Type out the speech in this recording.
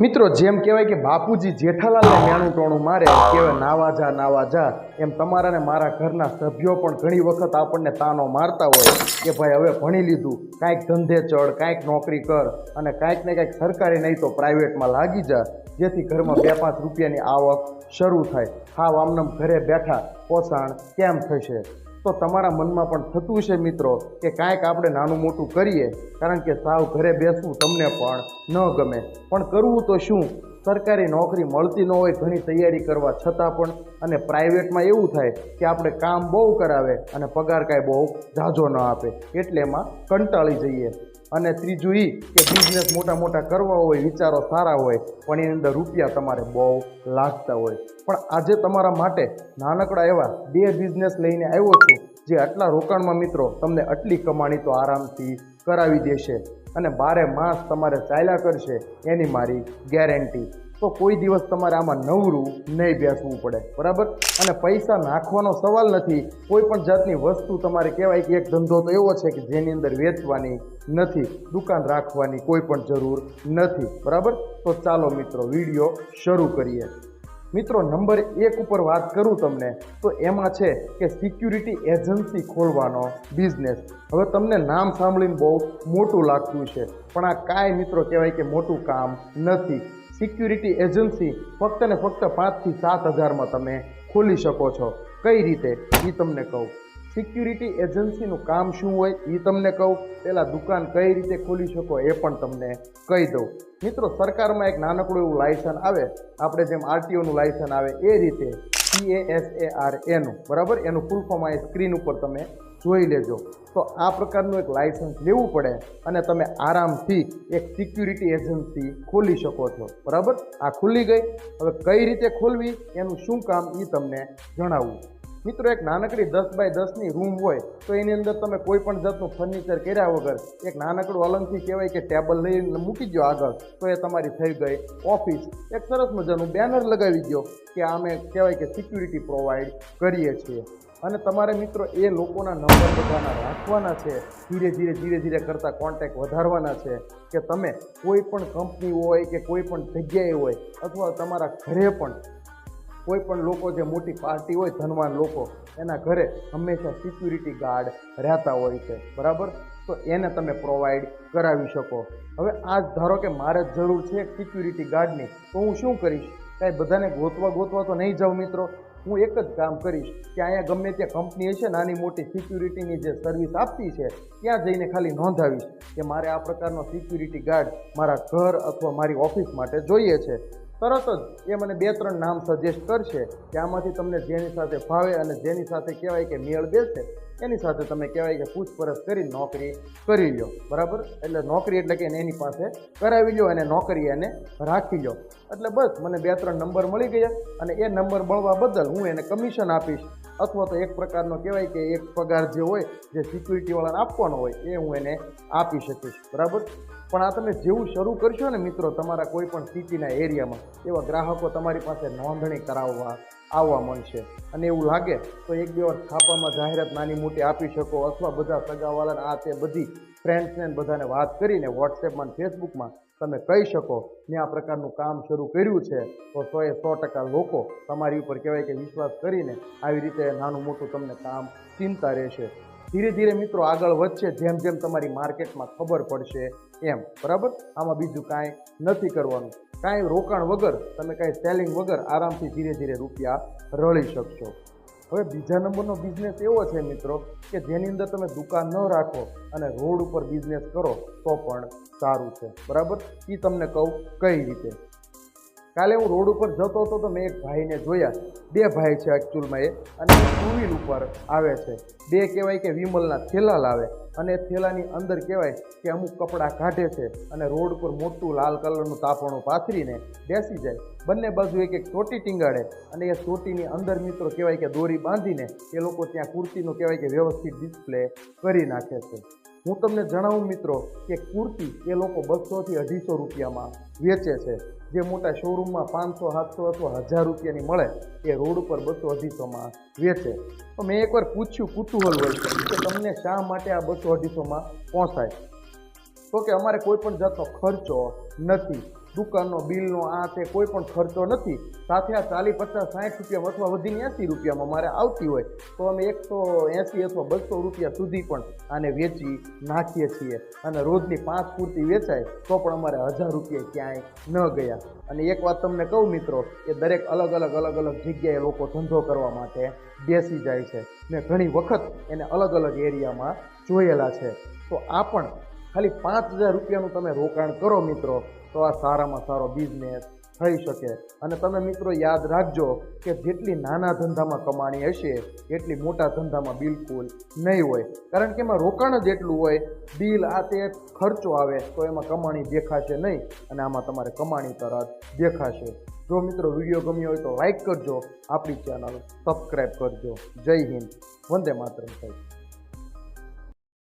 મિત્રો, જેમ કહેવાય કે બાપુજી જેઠાલાલને મેણું ટોણું મારે કહેવાય નાવા જા નાવા જા એમ તમારા ને મારા ઘરના સભ્યો પણ ઘણી વખત આપણને તાનો મારતા હોય કે, ભાઈ, હવે ભણી લીધું. કાંઈક ધંધે ચડ કાંઈક નોકરી કર અને કાંઈક ને કાંઈક સરકારી નહીં તો પ્રાઇવેટમાં લાગી જા. જેથી ઘરમાં બે પાંચ રૂપિયાની આવક શરૂ થાય. હા આમનામ ઘરે બેઠા પોષણ કેમ થશે? તો તમારા મનમાં પણ થતું છે મિત્રો કે કાંઈક આપણે નાનું મોટું કરીએ, કારણ કે સાવ ઘરે બેસવું તમને પણ ન ગમે. પણ કરવું તો શું? સરકારી નોકરી મળતી ન હોય ઘણી તૈયારી કરવા છતાં પણ, અને પ્રાઇવેટમાં એવું થાય કે આપણે કામ બહુ કરાવે અને પગાર કાંઈ બહુ ઝાઝો ન આપે, એટલે એમાં કંટાળી જઈએ. અને ત્રીજું એ કે બિઝનેસ મોટા મોટા કરવા હોય, વિચારો સારા હોય, પણ એની અંદર રૂપિયા તમારે બહુ લાગતા હોય. પણ આજે તમારા માટે નાનકડા એવા બે બિઝનેસ લઈને આવ્યો છું, જે આટલા રોકાણમાં મિત્રો તમને આટલી કમાણી તો આરામથી કરાવી દેશે અને બારે માસ તમારે ચાલ્યા કરશે એની મારી ગેરંટી તો કોઈ દિવસ તમારે આમાં નવરું નહીં બેસવું પડે, બરાબર? અને પૈસા નાખવાનો સવાલ નથી, કોઈ પણ જાતની વસ્તુ તમારે કહેવાય કે એક ધંધો તો એવો છે કે જેની અંદર વેચવાની નથી, દુકાન રાખવાની કોઈ પણ જરૂર નથી, બરાબર? તો ચાલો મિત્રો, વીડિયો શરૂ કરીએ. મિત્રો, નંબર એક ઉપર વાત કરું તમને, તો એમાં છે કે સિક્યુરિટી એજન્સી ખોલવાનો બિઝનેસ હવે તમને નામ સાંભળીને બહુ મોટું લાગતું છે પણ આ કાંઈ મિત્રો કહેવાય કે મોટું કામ નથી. સિક્યુરિટી એજન્સી ફક્ત ને ફક્ત પાંચથી સાત હજારમાં તમે ખોલી શકો છો. કઈ રીતે? એ તમને કહું. સિક્યુરિટી એજન્સીનું કામ શું હોય એ તમને કહું. પહેલાં દુકાન કઈ રીતે ખોલી શકો એ પણ તમને કહી દઉં. મિત્રો, સરકારમાં એક નાનકડું એવું લાયસન્સ આવે. આપણે જેમ આરટીઓનું લાયસન્સ આવે એ રીતે સી એસ એ આર એનું બરાબર? એનું ફૂલ ફોર્મ અહીં સ્ક્રીન ઉપર તમે જોઈ લેજો. તો આ પ્રકારનું એક લાયસન્સ લેવું પડે અને તમે આરામથી એક સિક્યુરિટી એજન્સી ખોલી શકો છો. બરાબર? આ ખુલ્લી ગઈ. હવે કઈ રીતે ખોલવી? એનું શું કામ? એ તમને જણાવું. મિત્રો, એક નાનકડી દસ બાય દસની રૂમ હોય, તો એની અંદર તમે કોઈ પણ જાતનું ફર્નિચર કર્યા વગર, એક નાનકડું અલંગથી કહેવાય કે ટેબલ લઈને મૂકી દો આગળ, તો એ તમારી થઈ ગઈ ઓફિસ એક સરસ મજાનું બેનર લગાવી દો કે અમે કહેવાય કે સિક્યુરિટી પ્રોવાઈડ કરીએ છીએ. અને તમારે મિત્રો, એ લોકોના નંબર બધાના રાખવાના છે. ધીરે ધીરે ધીરે ધીરે કરતાં કોન્ટેક્ટ વધારવાના છે કે તમે કોઈ પણ કંપની હોય કે કોઈ પણ જગ્યાએ હોય, અથવા તમારા ઘરે પણ કોઈ પણ લોકો જે મોટી પાર્ટી હોય, ધનવાન લોકો, એના ઘરે હંમેશા સિક્યુરિટી ગાર્ડ રહેતા હોય છે. બરાબર? તો એને તમે પ્રોવાઈડ કરાવી શકો. હવે આ ધારો કે મારે જરૂર છે સિક્યુરિટી ગાર્ડની તો હું શું કરીશ? કાંઈ બધાને ગોતવા ગોતવા તો નહીં જાઉં મિત્રો. હું એક જ કામ કરીશ કે અહીંયા ગમે ત્યાં કંપની હશે, નાની મોટી સિક્યુરિટીની જે સર્વિસ આપતી છે, ત્યાં જઈને ખાલી નોંધાવીશ કે મારે આ પ્રકારનો સિક્યુરિટી ગાર્ડ મારા ઘર અથવા મારી ઓફિસ માટે જોઈએ છે. તરત જ એ મને બે ત્રણ નામ સજેસ્ટ કરશે કે આમાંથી તમને જેની સાથે ફાવે અને જેની સાથે કહેવાય કે મેળ બેસે, એની સાથે તમે કહેવાય કે પૂછપરછ કરી, નોકરી કરી લો બરાબર? એટલે નોકરી એટલે કે એની પાસે કરાવી લો અને નોકરી એને રાખી લો એટલે બસ, મને બે ત્રણ નંબર મળી ગયા અને એ નંબર મળવા બદલ હું એને કમિશન આપીશ. અથવા તો એક પ્રકારનો કહેવાય કે એક પગાર જે હોય, જે સિક્યુરિટીવાળાને આપવાનો હોય, એ હું એને આપી શકીશ. બરાબર? પણ આ તમે જેવું શરૂ કરશો ને મિત્રો, તમારા કોઈ પણ સિટીના એરિયામાં, એવા ગ્રાહકો તમારી પાસે નોંધણી કરાવવા, આવવા મળશે અને એવું લાગે તો એક બે વાર છાપામાં જાહેરાત નાની મોટી આપી શકો, અથવા બધા સગાવાળાને આ તે બધી ફ્રેન્ડ્સને બધાને વાત કરીને વોટ્સએપમાં ફેસબુકમાં તમે કહી શકો મેં આ પ્રકારનું કામ શરૂ કર્યું છે. તો સોએ સો ટકા લોકો તમારી ઉપર કહેવાય કે વિશ્વાસ કરીને આવી રીતે નાનું મોટું તમને કામ ચિંતા રહેશે. ધીરે ધીરે મિત્રો આગળ વધશે, જેમ જેમ તમારી માર્કેટમાં ખબર પડશે. એમ, બરાબર? આમાં બીજું કાંઈ નથી કરવાનું. કાંઈ રોકાણ વગર, તમે કાંઈ સેલિંગ વગર આરામથી ધીરે ધીરે રૂપિયા રળી શકશો. હવે બીજા નંબરનો બિઝનેસ એવો છે મિત્રો કે જેની અંદર તમે દુકાન ન રાખો અને રોડ ઉપર બિઝનેસ કરો તો પણ સારું છે. બરાબર? એ તમને કહું કઈ રીતે. કાલે હું રોડ ઉપર જતો હતો તો મેં એક ભાઈને જોયા. બે ભાઈ છે એકચ્યુઅલમાં એ. અને ટુ વ્હીલ ઉપર આવે છે. બે કહેવાય કે વિમલના થેલા લાવે. અને થેલાની અંદર કહેવાય કે અમુક કપડાં કાઢે છે અને રોડ ઉપર મોટું લાલ કલરનું તાપણું પાથરીને બેસી જાય. બંને બાજુ એક એક ચોટી ટીંગાડે. અને એ ચોટીની અંદર મિત્રો કહેવાય કે દોરી બાંધીને એ લોકો ત્યાં કુર્તીનું કહેવાય કે વ્યવસ્થિત ડિસ્પ્લે કરી નાખે છે. હું તમને જણાવું મિત્રો કે કુર્તી એ લોકો બસોથી અઢીસો રૂપિયામાં વેચે છે. જે મોટા શોરૂમમાં પાંચસો, સાતસો અથવા હજાર રૂપિયાની મળે એ રોડ ઉપર બસો અઢીસોમાં વેચે. તો મેં એકવાર પૂછ્યું કુતૂહલ હોય કે તમને શા માટે આ બસો અઢીસોમાં પહોંચાય તો કે અમારે કોઈ પણ જાતનો ખર્ચો નથી. દુકાનનો બિલનો આ તે કોઈ પણ ખર્ચો નથી. સાથે આ ચાલીસ, પચાસ, સાઠ રૂપિયામાં અથવા વધીને એંસી રૂપિયામાં મારે આવતી હોય, તો અમે એકસો એંસી અથવા બસો રૂપિયા સુધી પણ આને વેચી નાખીએ છીએ. અને રોજની પાંચ પૂરતી વેચાય, તો પણ અમારે હજાર રૂપિયા ક્યાંય ન ગયા. અને એક વાત તમને કહું મિત્રો, કે દરેક અલગ અલગ અલગ અલગ જગ્યાએ લોકો ધંધો કરવા માટે બેસી જાય છે. મેં ઘણી વખત એને અલગ અલગ એરિયામાં જોયેલા છે. તો આ પણ ખાલી પાંચ હજાર રૂપિયાનું તમે રોકાણ કરો મિત્રો તો આ સારામાં સારો બિઝનેસ થઈ શકે. અને તમે મિત્રો યાદ રાખજો કે જેટલી નાના ધંધામાં કમાણી હશે, એટલી મોટા ધંધામાં બિલકુલ નહીં હોય. કારણ કે એમાં રોકાણ જ એટલું હોય, બિલ આ તે ખર્ચો આવે, તો એમાં કમાણી દેખાશે નહીં અને આમાં તમારે કમાણી તરત દેખાશે. જો મિત્રો વીડિયો ગમ્યો હોય તો લાઇક કરજો, આપણી ચેનલ સબસ્ક્રાઈબ કરજો. જય હિન્દ. વંદે માતરમ. સાહેબ